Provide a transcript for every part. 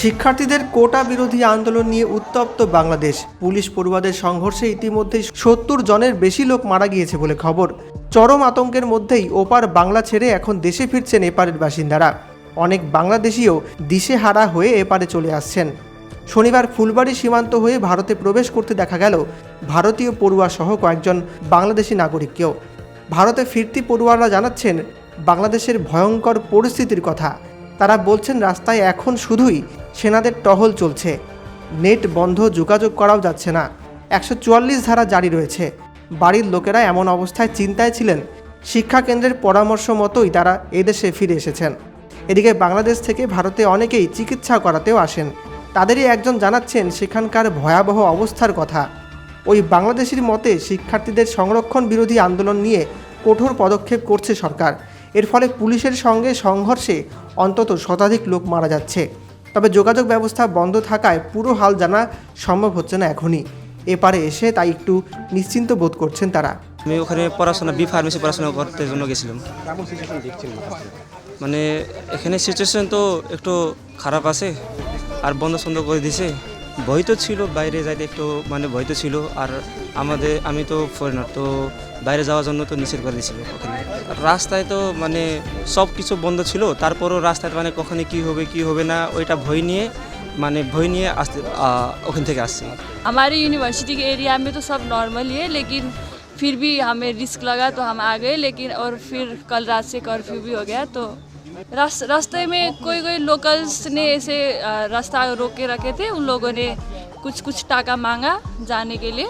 শিক্ষার্থীদের কোটা বিরোধী আন্দোলন নিয়ে উত্তপ্ত বাংলাদেশ। পুলিশ পড়ুয়াদের সংঘর্ষে ইতিমধ্যেই সত্তর জনের বেশি লোক মারা গিয়েছে বলে খবর। চরম আতঙ্কের মধ্যেই ওপার বাংলা ছেড়ে এখন দেশে ফিরছেন এপারের বাসিন্দারা। অনেক বাংলাদেশিও দিশেহারা হয়ে এপারে চলে আসছেন। শনিবার ফুলবাড়ি সীমান্ত হয়ে ভারতে প্রবেশ করতে দেখা গেল ভারতীয় পড়ুয়া সহ কয়েকজন বাংলাদেশি নাগরিককেও। ভারতে ফিরতি পড়ুয়ারা জানাচ্ছেন, বাংলাদেশের ভয়ঙ্কর পরিস্থিতির কথা। তারা বলছেন, রাস্তায় এখন শুধুই সেনাদের টহল চলছে। নেট বন্ধ, যোগাযোগ করাও যাচ্ছে না। একশো চুয়াল্লিশ ধারা জারি রয়েছে। বাড়ির লোকেরা এমন অবস্থায় চিন্তায় ছিলেন। শিক্ষা কেন্দ্রের পরামর্শ মতোই তারা এদেশে ফিরে এসেছেন। এদিকে বাংলাদেশ থেকে ভারতে অনেকেই চিকিৎসা করাতেও আসেন। তাদেরই একজন জানাচ্ছেন সেখানকার ভয়াবহ অবস্থার কথা। ওই বাংলাদেশের মতে শিক্ষার্থীদের সংরক্ষণ বিরোধী আন্দোলন নিয়ে কঠোর পদক্ষেপ করছে সরকার। এর ফলে পুলিশের সঙ্গে সংঘর্ষে অন্তত শতাধিক লোক মারা যাচ্ছে। তবে যোগাযোগ ব্যবস্থা বন্ধ থাকায় পুরো হাল জানা সম্ভব হচ্ছে না এখনই। এপারে এসে তাই একটু নিশ্চিন্ত বোধ করছেন তারা। আমি ওখানে পড়াশোনা বি ফার্মেসি পড়াশোনা করতে জন্য গেছিলাম। মানে এখানে সিচুয়েশন তো একটু খারাপ আছে আর বন্ধ সন্ধ করে দিছে। ভয় তো ছিল বাইরে যাইতে একটু মানে ভয় তো ছিল আর আমাদের আমি তো ফরেনার তো বাইরে যাওয়ার জন্য তো নিষেধ করে দিয়েছিল ওখানে আর রাস্তায় তো মানে সব কিছু বন্ধ ছিল তারপরও রাস্তায় মানে কখনো কি হবে কি হবে না ওইটা ভয় নিয়ে মানে ভয় নিয়ে আসতে আহ, ওখান থেকে আসছি हमारे यूनिवर्सिटी के एरिया में तो सब नॉर्मल ही है लेकिन फिर भी हमें रिस्क लगा तो हम आ गए लेकिन और फिर कल रात से कर्फ्यू भी हो गया तो रास- रास्ते में कोई कोई लोकल्स ने ऐसे अ, रास्ता रोक के रखे थे उन लोगों ने कुछ कुछ टाका मांगा जाने के लिए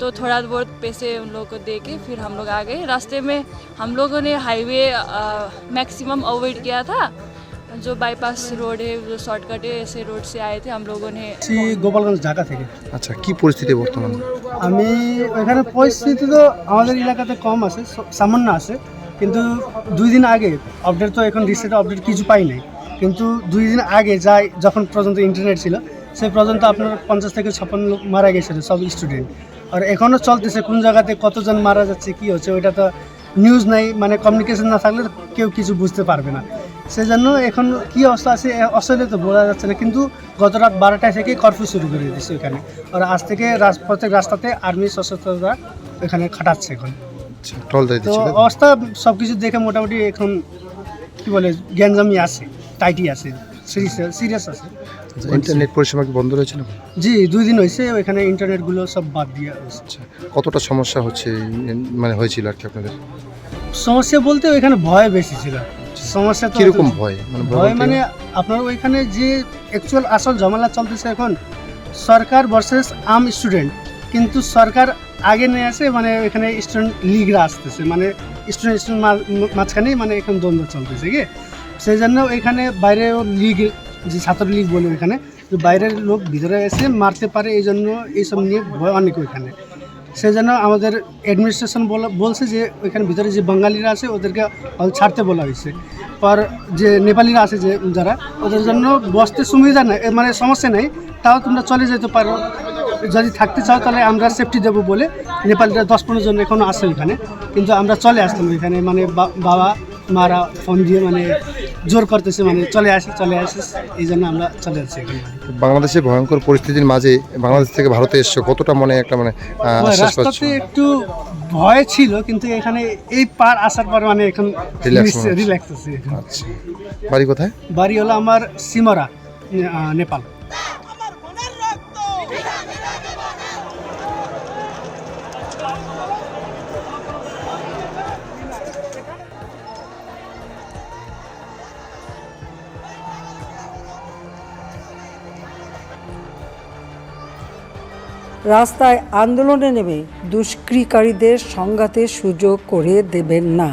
तो थोड़ा बहुत पैसे उन लोगों को दे के फिर हम लोग आ गए रास्ते में हम लोगों ने हाईवे मैक्सिमम अवॉइड किया था जो बाईपास रोड है जो शॉर्टकट है ऐसे रोड से आए थे हम लोगों ने আসছি গোপালগঞ্জ ঢাকা থেকে আচ্ছা কি পরিস্থিতি বর্তমান আমি ওইখানে পরিস্থিতি তো আমাদের এলাকাতে কম আছে স- সামান্য আছে কিন্তু দুই দিন আগে আপডেট তো এখন রিসেন্ট আপডেট কিছু পাই নাই। কিন্তু দুই দিন আগে যাই যখন পর্যন্ত ইন্টারনেট ছিল সে পর্যন্ত আপনার পঞ্চাশ থেকে ছাপ্পান্ন লোক মারা গেছিল সব স্টুডেন্ট আর এখনও চলতেছে কোন জায়গাতে কতজন মারা যাচ্ছে, কি হচ্ছে, ওইটা তো নিউজ নাই মানে কমিউনিকেশন না থাকলে কেউ কিছু বুঝতে পারবে না। সেজন্য এখন কি অবস্থা আছে অসলে তো বোঝা যাচ্ছে না, কিন্তু গত রাত বারোটায় থেকে কর্ফিউ শুরু করে দিয়েছে ওখানে আর আজ থেকে প্রত্যেক রাস্তাতে আর্মি সশস্ত্ররা এখানে খাটাচ্ছে এখন। আচ্ছা, টল তো দিচ্ছিল। অবস্থা সব কিছু দেখে মোটামুটি এখন কি বলে গ্যাঞ্জামি আছে টাইটি আছে সিরিয়াস আছে। আচ্ছা, ইন্টারনেট পরিষেবা কি বন্ধ রয়েছিল জি দুই দিন হয়েছে ওইখানে ইন্টারনেটগুলো সব বাদ দিয়ে আচ্ছা কতটা সমস্যা হচ্ছে মানে হয়েছিল আর কি আপনাদের? সমস্যা বলতে ওইখানে ভয় বেশি ছিল। সমস্যা তো কীরকম ভয়? মানে ভয় মানে আপনার ওইখানে যে অ্যাকচুয়াল আসল ঝামেলা চলতেছে এখন সরকার ভার্সেস আম স্টুডেন্ট কিন্তু সরকার আগে নিয়ে আসে মানে এখানে স্টুডেন্ট লিগরা আসতেছে মানে স্টুডেন্ট স্টুডেন্ট মাঝখানেই মানে এখন দ্বন্দ্ব চলতেছে, কি? সেই জন্য এখানে বাইরেও লিগ যে ছাত্র ছাত্রলীগ বলে এখানে বাইরের লোক ভিতরে এসে মারতে পারে এই জন্য এইসব নিয়ে ভয় অনেক ওইখানে। সেই জন্য আমাদের অ্যাডমিনিস্ট্রেশন বলছে যে ওইখানে ভিতরে যে বাঙালিরা আছে, ওদেরকে ছাড়তে বলা হয়েছে। পর যে নেপালিরা আছে যে যারা, ওদের জন্য বসতে সুবিধা নেই মানে সমস্যা নেই, তাও তোমরা চলে যেতে পারো। যদি থাকতে চাও তাহলে আমরা সেফটি দেবো বলে নেপালিরা দশ পনেরো জন এখনও আছে ওইখানে। কিন্তু আমরা চলে আসতাম ওইখানে মানে বাবা মারা ফোন দিয়ে মানে জোর করতেছে মানে চলে আসি চলে আসিস এই জন্য আমরা চলে এখানে। বাংলাদেশের ভয়ঙ্কর পরিস্থিতির মাঝে বাংলাদেশ থেকে ভারতে এসছো কতটা মনে একটা মানে রাস্তাতে একটু ভয় ছিল কিন্তু এখানে এই পার আসার পর মানে এখন। রিল্যাক্স আছে আচ্ছা। বাড়ি কোথায়? বাড়ি হলো আমার সিমরা নেপাল। রাস্তায় আন্দোলনে নেমে দুষ্কৃকারীদের সংঘাতের সুযোগ করে দেবেন না।